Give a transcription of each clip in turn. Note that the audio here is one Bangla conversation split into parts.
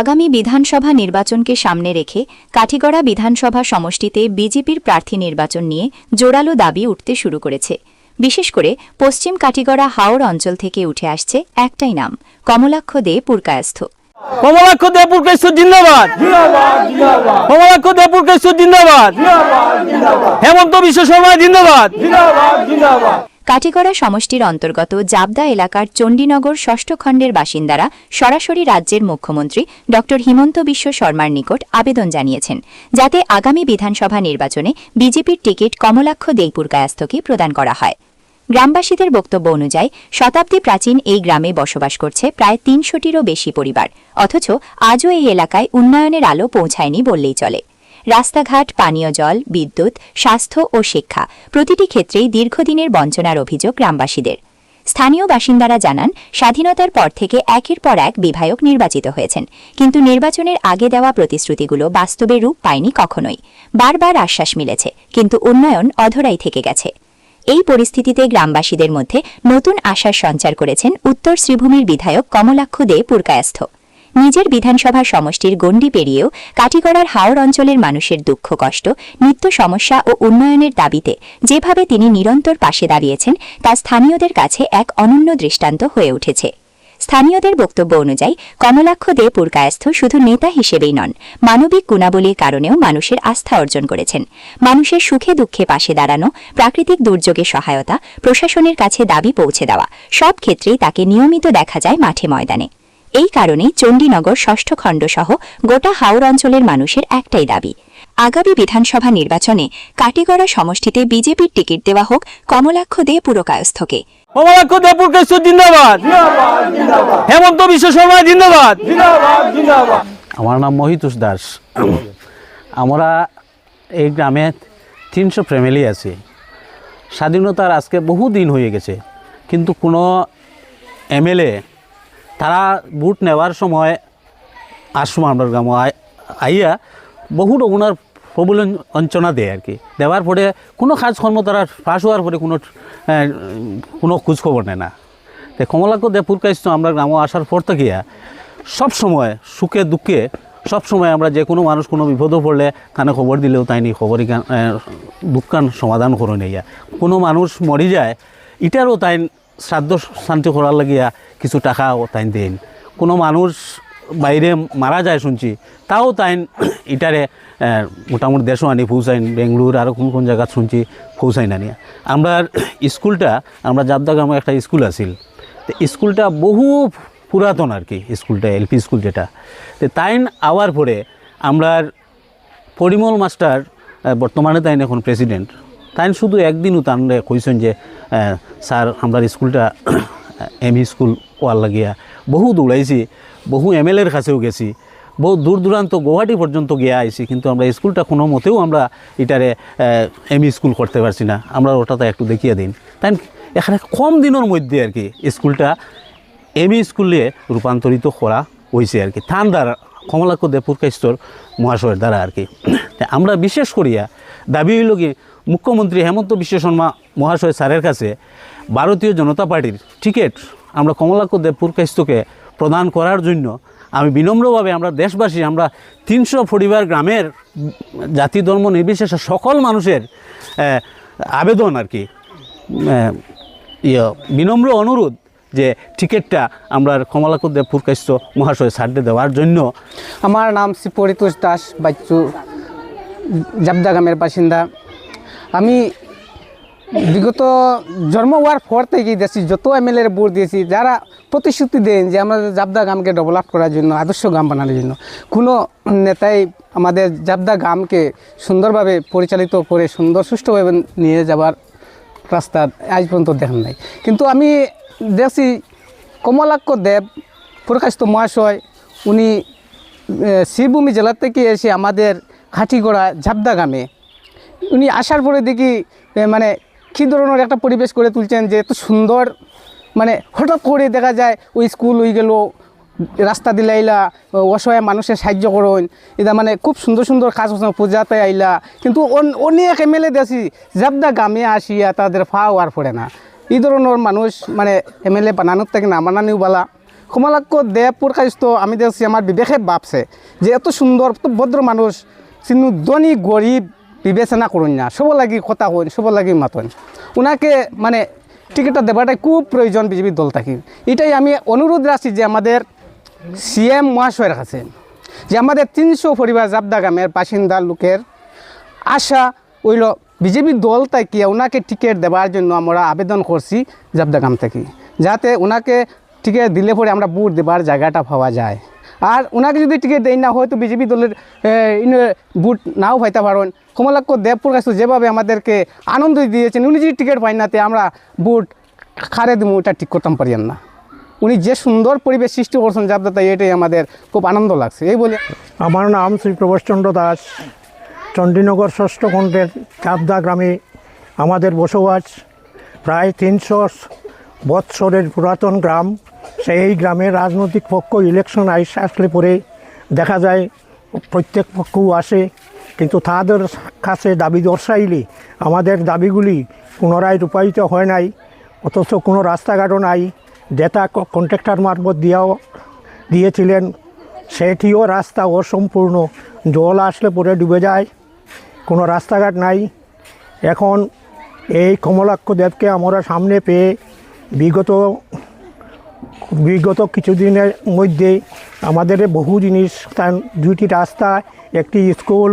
আগামী বিধানসভা নির্বাচনকে সামনে রেখে কাঠিগড়া বিধানসভা সমষ্টিতে বিজেপির প্রার্থী নির্বাচন নিয়ে জোরালো দাবি উঠতে শুরু করেছে। বিশেষ করে পশ্চিম কাঠিগড়া হাওড় অঞ্চল থেকে উঠে আসছে একটাই নাম কমলাক্ষ দে পুরকায়স্থ কমলাক্ষ দেপুর কেশু জিন্দাবাদ কমলাক্ষ দেপুর কেশু জিন্দাবাদ হেমন্ত বিশ্ব শর্মা জিন্দাবাদ। কাঠিগড়া সমষ্টির অন্তর্গত জাবদা এলাকার চণ্ডীনগর ষষ্ঠ খণ্ডের বাসিন্দারা সরাসরি রাজ্যের মুখ্যমন্ত্রী ড. হিমন্ত বিশ্ব শর্মার নিকট আবেদন জানিয়েছেন, যাতে আগামী বিধানসভা নির্বাচনে বিজেপির টিকিট কমলাক্ষ দেইপুর কায়াস্থকে প্রদান করা হয়। গ্রামবাসীদের বক্তব্য অনুযায়ী, শতাব্দী প্রাচীন এই গ্রামে বসবাস করছে প্রায় তিনশোটিরও বেশি পরিবার, অথচ আজও এই এলাকায় উন্নয়নের আলো পৌঁছায়নি বললেই চলে। রাস্তাঘাট, পানীয় জল, বিদ্যুৎ, স্বাস্থ্য ও শিক্ষা প্রতিটি ক্ষেত্রেই দীর্ঘদিনের বঞ্চনার অভিযোগ গ্রামবাসীদের। স্থানীয় বাসিন্দারা জানান, স্বাধীনতার পর থেকে একের পর এক বিধায়ক নির্বাচিত হয়েছেন। কিন্তু নির্বাচনের আগে দেওয়া প্রতিশ্রুতিগুলো বাস্তবে রূপ পায়নি কখনোই। বারবার আশ্বাস মিলেছে, কিন্তু উন্নয়ন অধরাই থেকে গেছে। এই পরিস্থিতিতে গ্রামবাসীদের মধ্যে নতুন আশার সঞ্চার করেছেন উত্তর শ্রীভূমির বিধায়ক কমলাক্ষ দে পুরকায়স্থ। নিজের বিধানসভা সমষ্টির গণ্ডি পেরিয়েও কাটিগড়ার হাওড় অঞ্চলের মানুষের দুঃখ, কষ্ট, নিত্য সমস্যা ও উন্নয়নের দাবিতে যেভাবে তিনি নিরন্তর পাশে দাঁড়িয়েছেন, তা স্থানীয়দের কাছে এক অনন্য দৃষ্টান্ত হয়ে উঠেছে। স্থানীয়দের বক্তব্য অনুযায়ী, কমলাক্ষ দে পুরকায়স্থ শুধু নেতা হিসেবেই নন, মানবিক গুণাবলীর কারণেও মানুষের আস্থা অর্জন করেছেন। মানুষের সুখে দুঃখে পাশে দাঁড়ানো, প্রাকৃতিক দুর্যোগে সহায়তা, প্রশাসনের কাছে দাবি পৌঁছে দেওয়া, সব ক্ষেত্রেই তাকে নিয়মিত দেখা যায় মাঠে ময়দানে। এই কারণেই চণ্ডীনগর ষষ্ঠ খণ্ড সহ গোটা হাওড় অঞ্চলের মানুষের একটাই দাবি। আগামী বিধানসভা নির্বাচনে কাটিগড়া সমষ্টিতে বিজেপির টিকিট দেওয়া হোক কমলাক্ষ দে পুরকায়স্থকে। কমলাক্ষ জিন্দাবাদ। হেমন্ত বিশ্ব শর্মা জিন্দাবাদ। আমার নাম মহিতুষ দাস। আমরা এই গ্রামে তিনশো ফ্যামিলি আছে। স্বাধীনতার আজকে বহু দিন হয়ে গেছে। কিন্তু কোনো এমএলএ তারা ভোট নেওয়ার সময় আসব আমরা গ্রাম আই- আইয়া বহু ওনার প্রবলেম অঞ্চনা দেয় আর কি। দেওয়ার পরে কোনো কাজকর্ম তারা পাশ হওয়ার পরে কোনো কোনো খোঁজখবর নেয় না। তো কমলাক্ষ দেপুর কাজ তো আমরা গ্রামে আসার পর থেকে সব সময় সুখে, দুঃখে সব সময় আমরা যে কোনো মানুষ কোনো বিপদও পড়লে কানে খবর দিলেও তাই নি খবরই দুঃখান সমাধান করে নেইয়া কোনো মানুষ মরি যায়, এটারও তাই শ্রাদ্ধ শান্তি করার লাগিয়া কিছু টাকাও তাই দেন। কোনো মানুষ বাইরে মারা যায় শুনছি, তাও তাই ইটারে মোটামুটি দেশও আনি পৌঁছাইন, বেঙ্গলোর আরও কোন কোন জায়গা শুনছি পৌঁছাই না নিয়ে। আমরা স্কুলটা, আমরা জাবদা গ্রামে একটা স্কুল আছিল। তো স্কুলটা বহু পুরাতন আর কি, স্কুলটা এলপি স্কুল যেটা। তো তাইন আওয়ার পরে আমরা পরিমল মাস্টার বর্তমানে তাইন এখন প্রেসিডেন্ট। তাইন শুধু একদিনও তান কইছেন যে স্যার, আমরা স্কুলটা এম স্কুল ওয়ার লাগিয়া বহু দৌড়াইছি বহু এম এর কাছেও গেছি বহু দূর দূরান্ত গুয়াহাটি পর্যন্ত গিয়ে আইছি, কিন্তু আমরা স্কুলটা কোনো মতেও আমরা এটারে এম স্কুল করতে পারছি না। আমরা ওটাতে একটু দেখিয়ে দিন। তাই এখানে কম দিনের মধ্যে আর কি স্কুলটা এমই স্কুলে রূপান্তরিত করা হয়েছে আর কি। থান দ্বারা কমলাক্ষ দেপুর কাস্তর মহাশয়ের দ্বারা আর কি। আমরা বিশেষ করিয়া দাবি হইল কি মুখ্যমন্ত্রী হেমন্ত বিশ্ব শর্মা মহাশয় স্যারের কাছে ভারতীয় জনতা পার্টির টিকিট আমরা কমলাক্ষ দেবপুর কাস্তকে প্রদান করার জন্য আমি বিনম্রভাবে আমরা দেশবাসী, আমরা তিনশো পরিবার গ্রামের জাতি ধর্ম নির্বিশেষে সকল মানুষের আবেদন আর কি ইয়ে বিনম্র অনুরোধ যে টিকিটটা আমরা কমলাকুর দেবপুর কাস্য মহাশয় ছাড়তে দেওয়ার জন্য। আমার নাম শ্রী পরিতোষ দাস বাচ্চু জাবদা গ্রামের বাসিন্দা। আমি বিগত জন্ম হওয়ার পর থেকে দেখছি যত এমএলএ ভোট দিয়েছি যারা প্রতিশ্রুতি দেন যে আমাদের জাবদা গ্রামকে ডেভেলপ করার জন্য আদর্শ গ্রাম বানানোর জন্য কোনো নেতাই আমাদের জাবদা গ্রামকে সুন্দরভাবে পরিচালিত করে সুন্দর সুষ্ঠুভাবে নিয়ে যাবার রাস্তা আজ পর্যন্ত দেখেন নাই। কিন্তু আমি দেখছি কমলাক্ষ দেব প্রকাশিত মহাশয় উনি আহ, শ্রীভূমি জেলা থেকে এসে আমাদের ঘাটিগড়া ঝাবদা গ্রামে উনি আসার পরে দেখি মানে কী ধরনের একটা পরিবেশ করে তুলছেন যে এত সুন্দর মানে হঠাৎ করে দেখা যায় ওই স্কুল হয়ে গেল, রাস্তা দিলে আইলা অসহায় মানুষের সাহায্য করুন। এটা মানে খুব সুন্দর সুন্দর কাজ করছেন, পূজাতে আইলা। কিন্তু অন- অনেক এম এল এ দেখি জাবদা গ্রামে আসিয়া তাদের ফা আর পড়ে না। এই ধরনের মানুষ মানে এম এল এ বানানোর থেকে না বানানিও বালা। কমলাক্ষ দেবপুর কাজ তো আমি দেখছি আমার বিবেকে ভাবছে যে এত সুন্দর ভদ্র মানুষ কিন্তু ধনী, গরিব বিবেচনা করুন না, সব লাগি কথা হন সব লাগি মাতন ওনাকে মানে টিকিটটা দেওয়াটাই খুব প্রয়োজন বিজেপি দল থাকি। এটাই আমি অনুরোধ রাখছি যে আমাদের সিএম মহাশয়ের কাছে, যে আমাদের তিনশো পরিবার জাবদা গ্রামের বাসিন্দা লোকের আশা ওইল বিজেপি দল থেকে ওনাকে টিকিট দেওয়ার জন্য আমরা আবেদন করছি জাবদাগাম থেকে, যাতে ওনাকে টিকিট দিলে পরে আমরা বুট দেবার জায়গাটা পাওয়া যায়। আর ওনাকে যদি টিকিট দেয় না, হয়তো বিজেপি দলের বুট নাও পাইতে পারেন। কমলাক্ষ দেবপুর কাছে যেভাবে আমাদেরকে আনন্দ দিয়েছেন, উনি যদি টিকিট পাই না তে আমরা বুট খারে দিব ওটা ঠিক করতাম পারি না। উনি যে সুন্দর পরিবেশ সৃষ্টি করছেন জাবদাতা এটাই আমাদের খুব আনন্দ লাগছে। এই বলে আমার নাম শ্রী প্রভাষচন্দ্র দাস, চণ্ডীনগর ষষ্ঠ খণ্ডের চাপদা গ্রামে আমাদের বসবাস, প্রায় তিনশো বৎসরের পুরাতন গ্রাম। সেই গ্রামে রাজনৈতিক পক্ষ ইলেকশন আইস আসলে পরে দেখা যায় প্রত্যেক পক্ষও আসে, কিন্তু তাদের কাছে দাবি দর্শাইলে আমাদের দাবিগুলি পুনরায় রূপায়িত হয় নাই, অথচ কোনো রাস্তাঘাটও নাই। যেটা কন্ট্রাক্টর মারফত দিয়াও দিয়েছিলেন, সেটিও রাস্তা অসম্পূর্ণ। জল আসলে পরে ডুবে যায়, কোনো রাস্তাঘাট নাই। এখন এই কমলাক্ষ দেবকে আমরা সামনে পেয়ে বিগত বিগত কিছুদিনের মধ্যে আমাদের বহু জিনিস দুইটি রাস্তা, একটি স্কুল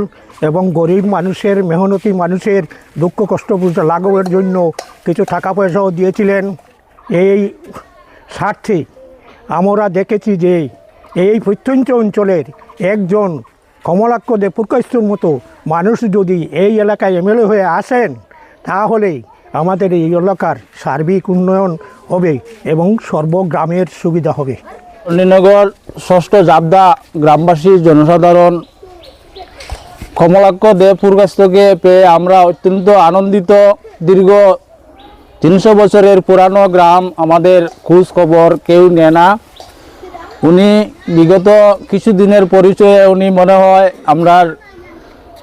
এবং গরিব মানুষের, মেহনতি মানুষের দুঃখ কষ্ট বুঝতে লাঘবের জন্য কিছু টাকা পয়সাও দিয়েছিলেন। এই স্বার্থে আমরা দেখেছি যে এই প্রত্যন্ত অঞ্চলের একজন কমলাক্ষ দেবপুরকাস্তুর মতো মানুষ যদি এই এলাকায় এমএলএ হয়ে আসেন, তাহলে আমাদের এই এলাকার সার্বিক উন্নয়ন হবে এবং সর্বগ্রামের সুবিধা হবে। চণ্ডীনগর ষষ্ঠ জাবদা গ্রামবাসী জনসাধারণ কমলাক্ষ দেবপুর কাছ থেকে পেয়ে আমরা অত্যন্ত আনন্দিত। দীর্ঘ তিনশো বছরের পুরানো গ্রাম আমাদের খোঁজ খবর কেউ নেয় না। উনি বিগত কিছুদিনের পরিচয়ে উনি মনে হয় আমরার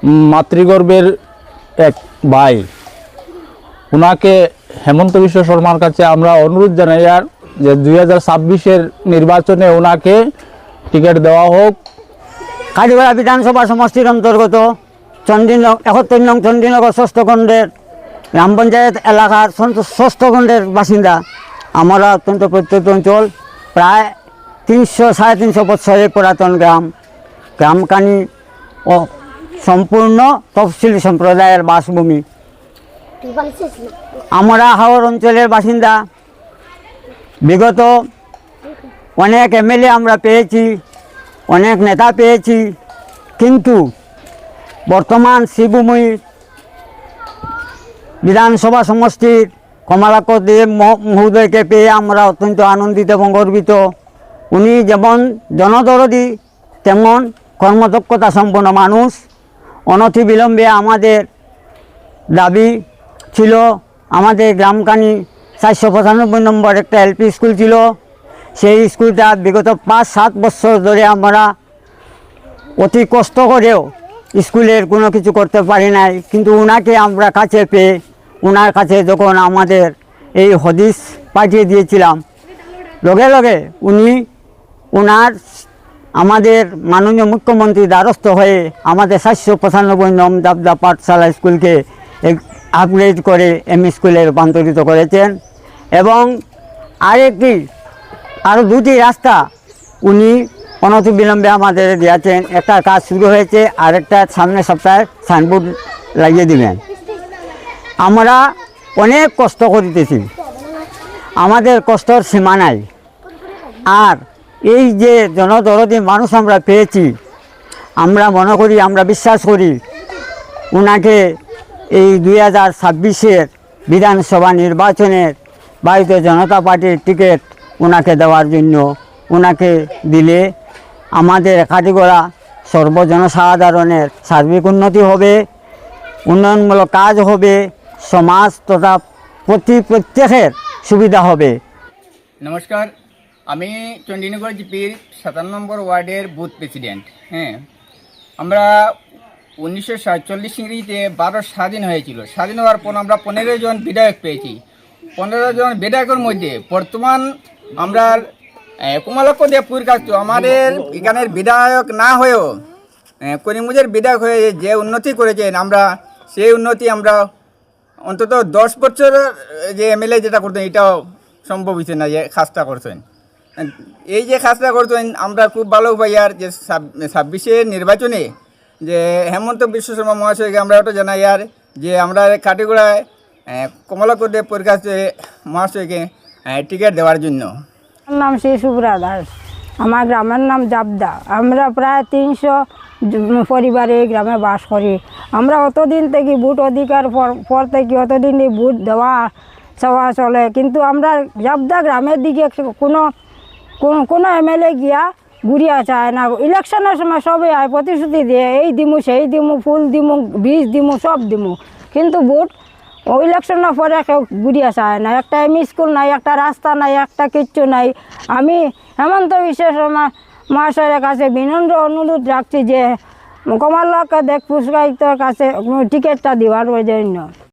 উম, মাতৃগর্ভের এক ভাই। ওনাকে হেমন্ত বিশ্ব শর্মার কাছে আমরা অনুরোধ জানাই আর যে দুই হাজার ছাব্বিশের নির্বাচনে ওনাকে টিকিট দেওয়া হোক। কাটিগড়া বিধানসভা সমষ্টির অন্তর্গত চণ্ডীনগর একাত্তর নং চণ্ডীনগর ষষ্ঠ খণ্ডের গ্রাম পঞ্চায়েত এলাকার সন্ত- ষষ্ঠ খণ্ডের বাসিন্দা। আমরা অত্যন্ত প্রত্যন্ত অঞ্চল, প্রায় তিনশো সাড়ে তিনশো বৎসরের পুরাতন গ্রাম। গ্রামকানি ও সম্পূর্ণ তফসিলি সম্প্রদায়ের বাসভূমি। আমরা হাওড় অঞ্চলের বাসিন্দা। বিগত অনেক এমএলএ আমরা পেয়েছি, অনেক নেতা পেয়েছি, কিন্তু বর্তমান শিবভূমি বিধানসভা সমষ্টির কমলাক্ষ দেব মহ- মহোদয়কে পেয়ে আমরা অত্যন্ত আনন্দিত এবং গর্বিত। উনি যেমন জনদরদি, তেমন কর্মদক্ষতা সম্পন্ন মানুষ। অনতি বিলম্বে আমাদের দাবি ছিল। আমাদের গ্রামকানি চারশো পঁচানব্বই নম্বর একটা এলপি স্কুল ছিল। সেই স্কুলটা বিগত পাঁচ সাত বছর ধরে আমরা অতি কষ্ট করেও স্কুলের কোনো কিছু করতে পারি নাই। কিন্তু ওনাকে আমরা কাছে পেয়ে ওনার কাছে যখন আমাদের এই হদিস পাঠিয়ে দিয়েছিলাম, লগে লগে উনি ওনার আমাদের মাননীয় মুখ্যমন্ত্রী দ্বারস্থ হয়ে আমাদের সাতশো পঁচানব্বই নম দাবদা পাঠশালা স্কুলকে আপগ্রেড করে এম স্কুলে রূপান্তরিত করেছেন এবং আরেকটি আরও দুটি রাস্তা উনি অনতি বিলম্বে আমাদের দিয়েছেন। একটা কাজ শুরু হয়েছে, আরেকটা সামনের সপ্তাহে সাইনবোর্ড লাগিয়ে দিবেন। আমরা অনেক কষ্ট করিতেছি। আমাদের কষ্টর সীমা নাই। আর এই যে জনদরদি মানুষ আমরা পেয়েছি, আমরা মনে করি, আমরা বিশ্বাস করি ওনাকে এই দুই হাজার ছাব্বিশের বিধানসভা নির্বাচনের ভারতীয় জনতা পার্টির টিকিট ওনাকে দেওয়ার জন্য ওনাকে দিলে আমাদের কাটিগড়া সর্বজনসাধারণের সার্বিক উন্নতি হবে, উন্নয়নমূলক কাজ হবে, সমাজ তথা প্রতি প্রত্যেকের সুবিধা হবে। নমস্কার, আমি চণ্ডীনগর জিপির সাতান্ন নম্বর ওয়ার্ডের বুথ প্রেসিডেন্ট হ্যাঁ। আমরা উনিশশো সাতচল্লিশ ইংরেজিতে ভারত স্বাধীন হয়েছিল। স্বাধীন হওয়ার পর আমরা পনেরো জন বিধায়ক পেয়েছি। পনেরো জন বিধায়কের মধ্যে বর্তমান আমরা কুমালক্ষ দেবপুর তো আমাদের এখানের বিধায়ক না হয়েও আহ, করিমগঞ্জের বিধায়ক হয়ে যে উন্নতি করেছেন আমরা সেই উন্নতি আমরা অন্তত দশ বছর যে এমএলএ যেটা করতেন এটাও সম্ভব হয়েছে না যে কাজটা করছেন এই যে কাজটা করতেন আমরা খুব ভালো পাই আর যে ছাব্বিশের নির্বাচনে যে হেমন্ত বিশ্ব শর্মা মহাশয়কে আমরা ওটা জানাই আর যে আমরা কাটিগড়ায় কমলাক্ষ দেব প্রকাশ মহাশয়কে টিকিট দেওয়ার জন্য। নাম শ্রী সুব্রা দাস। আমার গ্রামের নাম জাবদা। আমরা প্রায় তিনশো পরিবারে এই গ্রামে বাস করি। আমরা অতদিন থেকে ভোট অধিকার পর- থেকে অতদিন এই ভোট দেওয়া চাওয়া চলে। কিন্তু আমরা জাবদা গ্রামের দিকে কোনো কোনো এমএলএ গিয়া ঘুরিয়া চায় না ইলেকশনের সময় সবে আয়, প্রতিশ্রুতি দিয়ে এই দিমু, সেই দিমু, ফুল দিমু, বীজ দিমু, সব দিমু। কিন্তু ভোট, ও ইলেকশনের পরে কেউ ঘুরিয়া চায় না। একটা এম স্কুল নাই, একটা রাস্তা নাই, একটা কিচ্ছু নাই। আমি হেমন্ত বিশ্ব শর্মা মহাশয়ের কাছে বিনম্র অনুরোধ রাখছি যে, কমলাকে দেখ পুরস্কারিতর কাছে টিকিটটা দেওয়ার জন্য